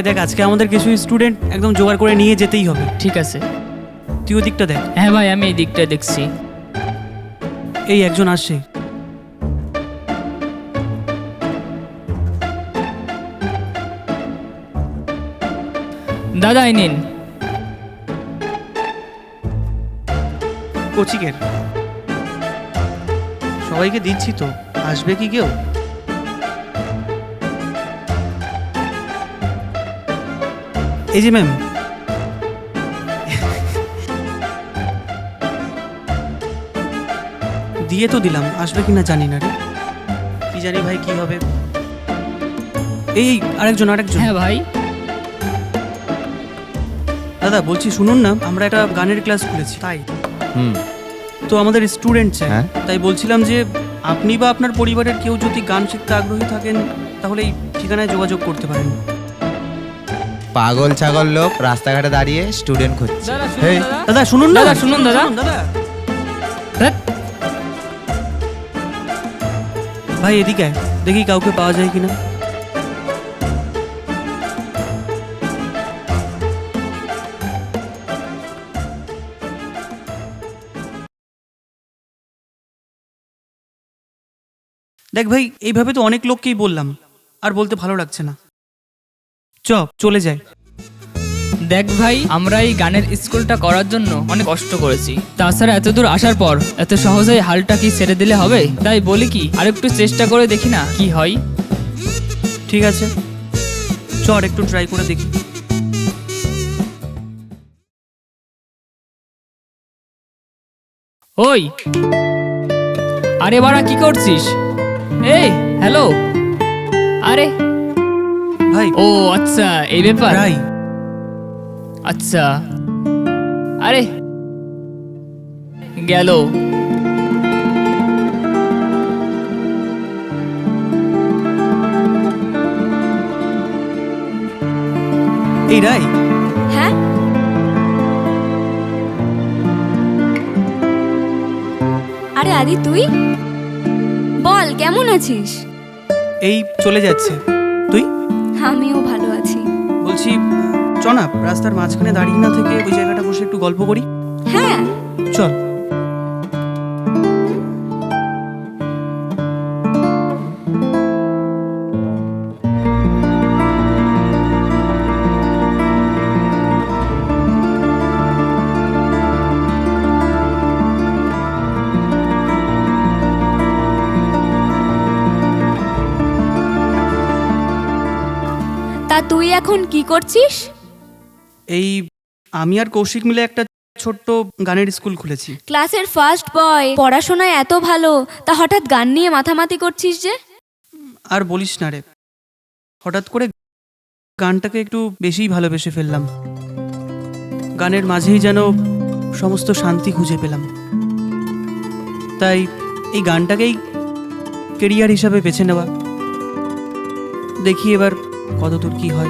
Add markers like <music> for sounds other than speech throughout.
ভাই দেখ আজকে আমাদের কিছু স্টুডেন্ট একদম জোগাড় করে নিয়ে যেতেই হবে। ঠিক আছে। তুই ওদিকটা দেখ। হ্যাঁ ভাই আমি এই দিকটা দেখছি। এই একজন আসছে। দাদা এই নিন। কোচিকের। সবাইকে দিচ্ছি তো। আসবে কি কেউ? এই যে ম্যাম। দিয়ে তো দিলাম আসবে কিনা জানি না রে। কি জানি ভাই কি হবে। এই এই, আরেকজন আরেকজন। হ্যাঁ ভাই। দাদা বলছি শুনুন না আমরা একটা গানের ক্লাস খুলেছি। তাই? হুম। তো আমাদের স্টুডেন্ট চাই। হ্যাঁ। তাই বলছিলাম যে আপনি বা আপনার পরিবারের কেউ যদি গান শিখতে আগ্রহী থাকেন তাহলে এই ঠিকানায় যোগাযোগ করতে পারেন। পাগল ছাগল লোক রাস্তাঘাটে দাঁড়িয়ে স্টুডেন্ট খুঁজছে। দাদা হেই, শুনুন দাদা শুনুন না। দাদা, শুনুন দাদা। দাদা। ধ্যাৎ, ভাই এদিকে আয়। দেখি কাউকে পাওয়া যায় কিনা। দেখ ভাই এইভাবে তো অনেক লোককেই বললাম। আর বলতে ভালো লাগছে না। চলে যায় দেখ ভাই আমরা এই গানের স্কুলটা করার জন্য অনেক কষ্ট করেছি। তাছাড়া এত দূর আসার পর এত সহজেই হালটা কি ছেড়ে দিলে হবে? তাই বলি কি আরেকটু চেষ্টা করে দেখি না কি হয়। ঠিক আছে। চ আর একটু ট্রাই করে দেখি। ওই! আরে বাড়া কি করছিস? এই হ্যালো আরে ভাই। ও আচ্ছা এই ব্যাপার? রাই। আচ্ছা। আরে গেল। এই রাই। হ্যাঁ? আরে আদি তুই? বল কেমন আছিস? এই চলে যাচ্ছে। বলছি চ না রাস্তার মাঝখানে দাঁড়িয়ে না থেকে ওই জায়গাটা বসে একটু গল্প করি। হ্যাঁ। চল। এখন কি করছিস? এই আমি আর কৌশিক মিলে একটা ছোট্ট গানের স্কুল খুলেছি। ক্লাসের ফার্স্ট বয় পড়াশোনায় এত ভালো তা হঠাৎ গান নিয়ে মাথামাতি করছিস যে? আর বলিস না রে। হঠাৎ করে গানটাকে একটু বেশিই ভালোবেসে ফেললাম। গানের মাঝেই যেন সমস্ত শান্তি খুঁজে পেলাম। তাই এই গানটাকেই কেরিয়ার হিসাবে বেছে নেওয়া। দেখি এবার কতদূর কি হয়?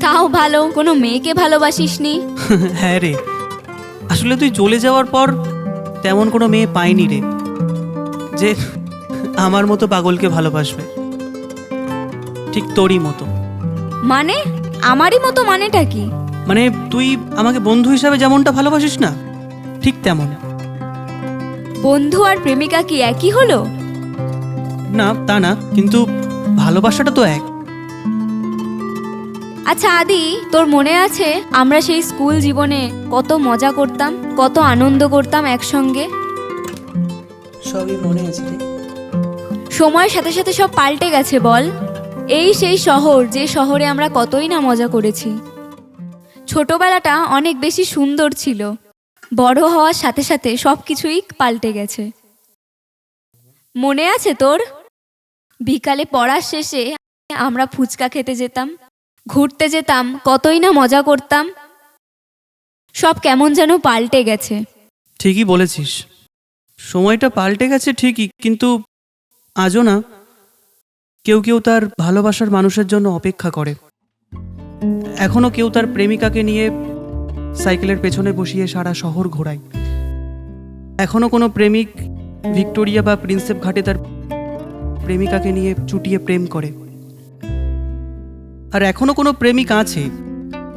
তাও ভালো কোনো মেয়েকে ভালোবাসিসনি? <laughs> হ্যাঁ রে। আসলে তুই চলে যাওয়ার পর তেমন কোনো মেয়ে পাইনি রে যে আমার মতো পাগলকে ভালোবাসবে। ঠিক তোরই মতো। মানে? আমারই মতো মানেটা কি? মানে তুই আমাকে বন্ধু হিসাবে যেমনটা ভালোবাসিস না ঠিক তেমন। বন্ধু আর প্রেমিকা কি একই হলো? না তা না কিন্তু ভালোবাসাটা তো এক। আচ্ছা আদি তোর মনে আছে আমরা সেই স্কুল জীবনে কত মজা করতাম কত আনন্দ করতাম একসঙ্গে? সবই মনে আছে রে। সময়ের সাথে সাথে সব পাল্টে গেছে বল। এই সেই শহর যে শহরে আমরা কতই না মজা করেছি। ছোটবেলাটা অনেক বেশি সুন্দর ছিল। বড় হওয়ার সাথে সাথে সব কিছুই পাল্টে গেছে। মনে আছে তোর? বিকালে পড়ার শেষে আমরা ফুচকা খেতে যেতাম ঘুরতে যেতাম, কতই না মজা করতাম। সব কেমন যেন পাল্টে গেছে। ঠিকই বলেছিস। সময়টা পাল্টে গেছে ঠিকই, কিন্তু আজও না। কেউ কেউ তার ভালোবাসার মানুষের জন্য অপেক্ষা করে। এখনও কেউ তার প্রেমিকাকে নিয়ে সাইকেলের পেছনে বসিয়ে সারা শহর ঘোরায়। এখনও কোনো প্রেমিক ভিক্টোরিয়া বা প্রিন্সেপ ঘাটে তার প্রেমিকাকে নিয়ে চুটিয়ে প্রেম করে। আর এখনও কোনো প্রেমিক আছে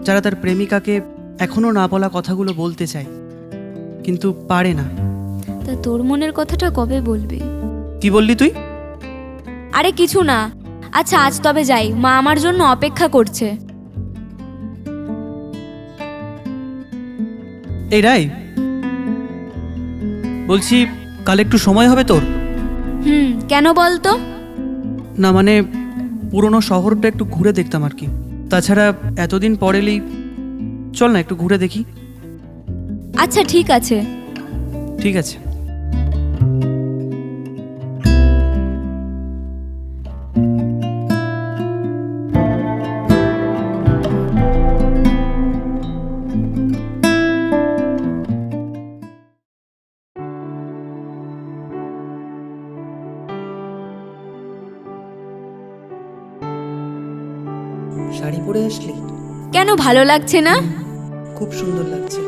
যারা তার প্রেমিকাকে এখনও না বলা কথাগুলো বলতে চায় কিন্তু পারে না। তা তোর মনের কথাটা কবে বলবি? কি বললি তুই? আরে কিছু না। আচ্ছা আজ তবে যাই। মা আমার জন্য অপেক্ষা করছে। এই রাই বলছি কাল একটু সময় হবে তোর? হুম কেন বলতো? না মানে পুরনো শহরটা একটু ঘুরে দেখতাম আর কি। তাছাড়া এতদিন পর এলেই চল না একটু ঘুরে দেখি। আচ্ছা ঠিক আছে। ঠিক আছে। কেন ভালো লাগছে না? খুব সুন্দর লাগছে।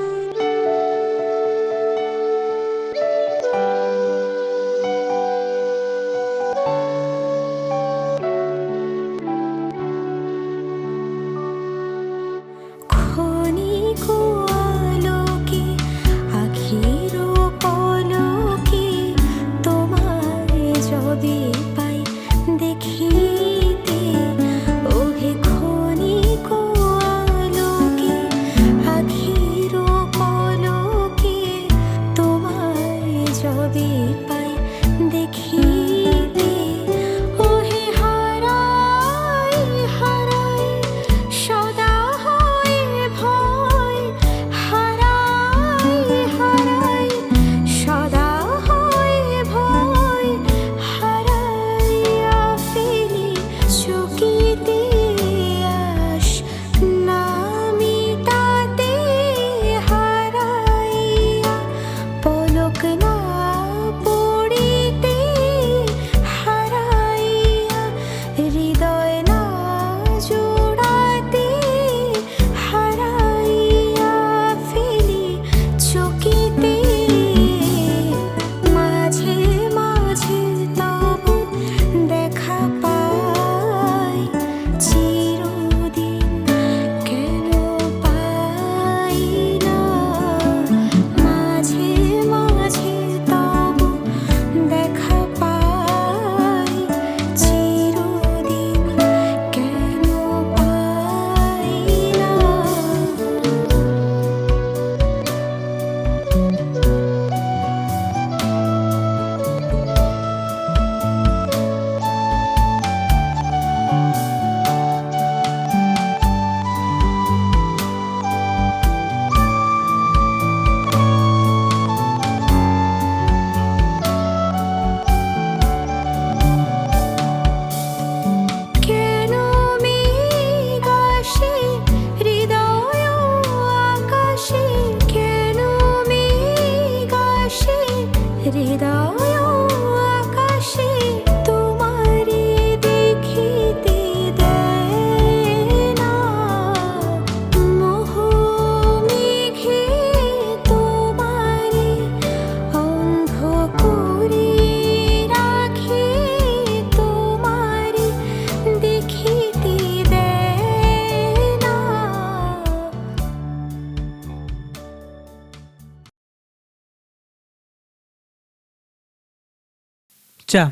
চা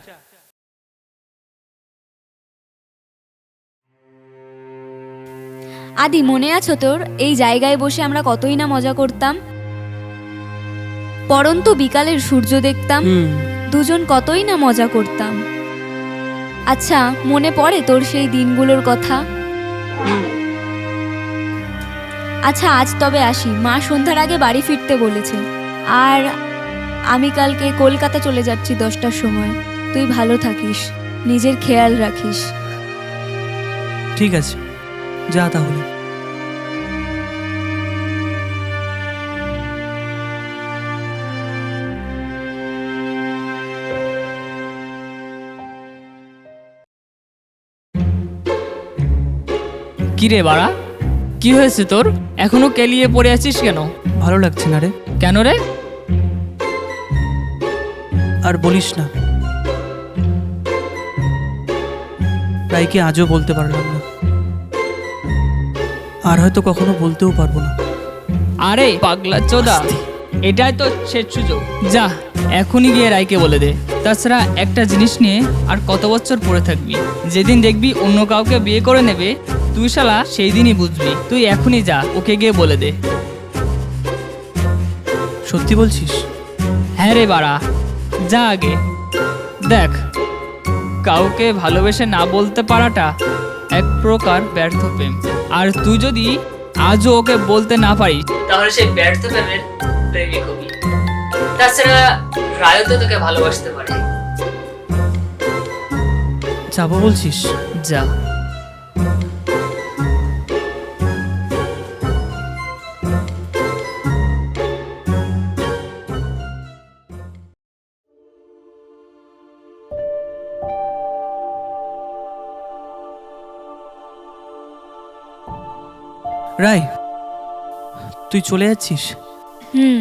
আদি মনে আছো তোর? এই জায়গায় বসে আমরা কতই না মজা করতাম? পরন্ত বিকালের সূর্য দেখতাম। দুজন কতই না মজা করতাম। আচ্ছা মনে পড়ে তোর সেই দিনগুলোর কথা? আচ্ছা আজ তবে আসি। মা সন্ধ্যার আগে বাড়ি ফিরতে বলেছে। আর আমি কালকে কলকাতা চলে যাচ্ছি দশটার সময়। তুই ভালো থাকিস নিজের খেয়াল রাখিস। ঠিক আছে যা তাহলে। কি রে বাড়া কি হয়েছে তোর? এখনও কেলিয়ে পড়ে আছিস কেন? ভালো লাগছে না রে। কেন রে? আর বলিস না। রাইকে আজও বলতে পারলাম না? আর হয়তো কখনো বলতেও পারব না। আরে পাগলা চোদা এটাই তো শেষ সুযোগ। যা এখনই গিয়ে রায়কে বলে দে। তাছাড়া একটা জিনিস নিয়ে আর কত বছর পড়ে থাকবি। যেদিন দেখবি অন্য কাউকে বিয়ে করে নেবে তুই শালা সেই দিনই বুঝবি। তুই এখনই যা ওকে গিয়ে বলে দে। সত্যি বলছিস? হ্যাঁ রে বাড়া। যা আগে। দেখ, কাউকে ভালোবেসে না বলতে পারাটা এক প্রকার ব্যর্থ প্রেম। আর তুই যদি আজও ওকে বলতে না পারিস, তাহলে সেই ব্যর্থ প্রেমের প্রেমিক হবি তাছাড়া রায়ও তো তোকে ভালোবাসতে পারে। যাব বলছিস? যা। রায় তুই চলে যাচ্ছিস? হুম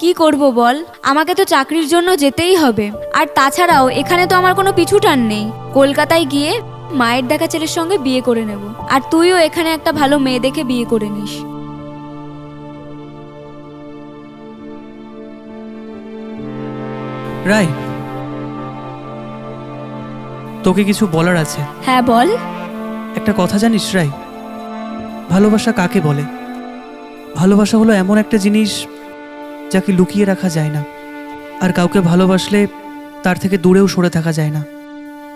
কি করব বল? আমাকে তো চাকরির জন্য যেতেই হবে। আর তাছাড়াও এখানে তো আমার কোনো পিছুটান নেই। কলকাতায় গিয়ে মায়ের দেখা ছেলের সঙ্গে বিয়ে করে নেব। আর তুইও এখানে একটা ভালো মেয়ে দেখে বিয়ে করে নিস। রায় তোকে কিছু বলার আছে। হ্যাঁ বল। একটা কথা জানিস রাই ভালোবাসা কাকে বলে? ভালোবাসা হলো এমন একটা জিনিস যাকে লুকিয়ে রাখা যায় না। আর কাউকে ভালোবাসলে তার থেকে দূরেও সরে থাকা যায় না।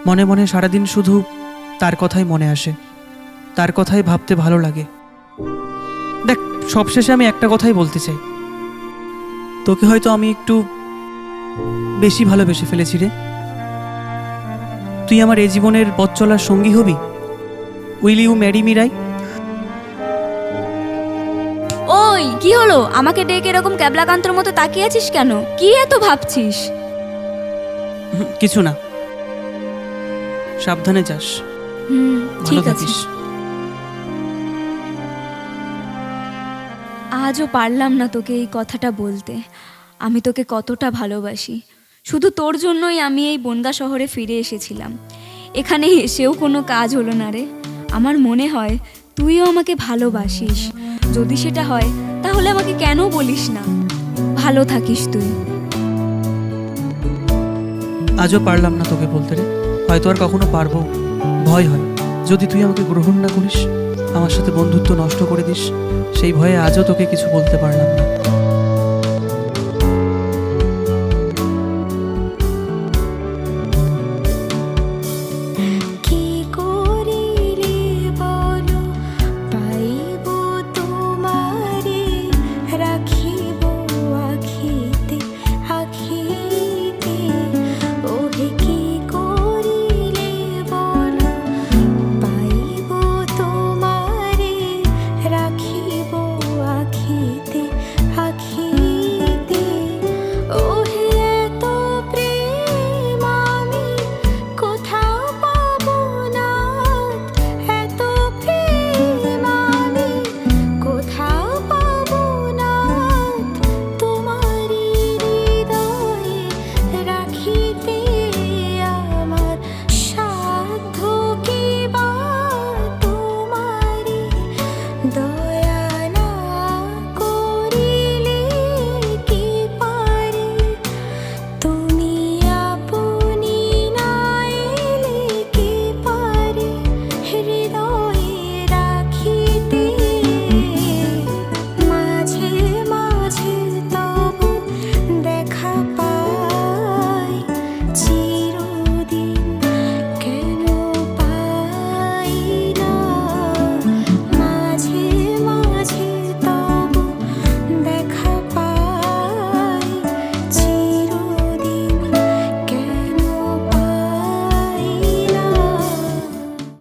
মনে মনে সারাদিন শুধু তার কথাই মনে আসে। তার কথাই ভাবতে ভালো লাগে। দেখ, সবশেষে আমি একটা কথাই বলতে চাই। তোকে হয়তো আমি একটু বেশি ভালোবেসে ফেলেছি রে। তুই আমার এই জীবনের পথ চলার সঙ্গী হবি? Will you marry me, Rai? কি হলো? আমাকে ডেকে এরকম ক্যাবলাকান্তর মতো তাকিয়ে আছিস কেন? কি এত ভাবছিস? হুম, কিছু না। সাবধানে যাস। হুম ভালো ঠিক আছে। থাকিস। আজও পারলাম না তোকে এই কথাটা বলতে। আমি তোকে কতটা ভালোবাসি। শুধু তোর জন্যই আমি এই বনগা শহরে ফিরে এসেছিলাম। এখানে এসেও কোনো কাজ হলো না রে। আমার মনে হয় তুইও আমাকে ভালোবাসিস। যদি সেটা হয়, তাহলে আমাকে কেন বলিস না? ভালো থাকিস তুই। আজও পারলাম না তোকে বলতে রে। হয়তো আর কখনো পারব। ভয় হয়। যদি তুই আমাকে গ্রহণ না করিস, আমার সাথে বন্ধুত্ব নষ্ট করে দিস, সেই ভয়ে আজও তোকে কিছু বলতে পারলাম না।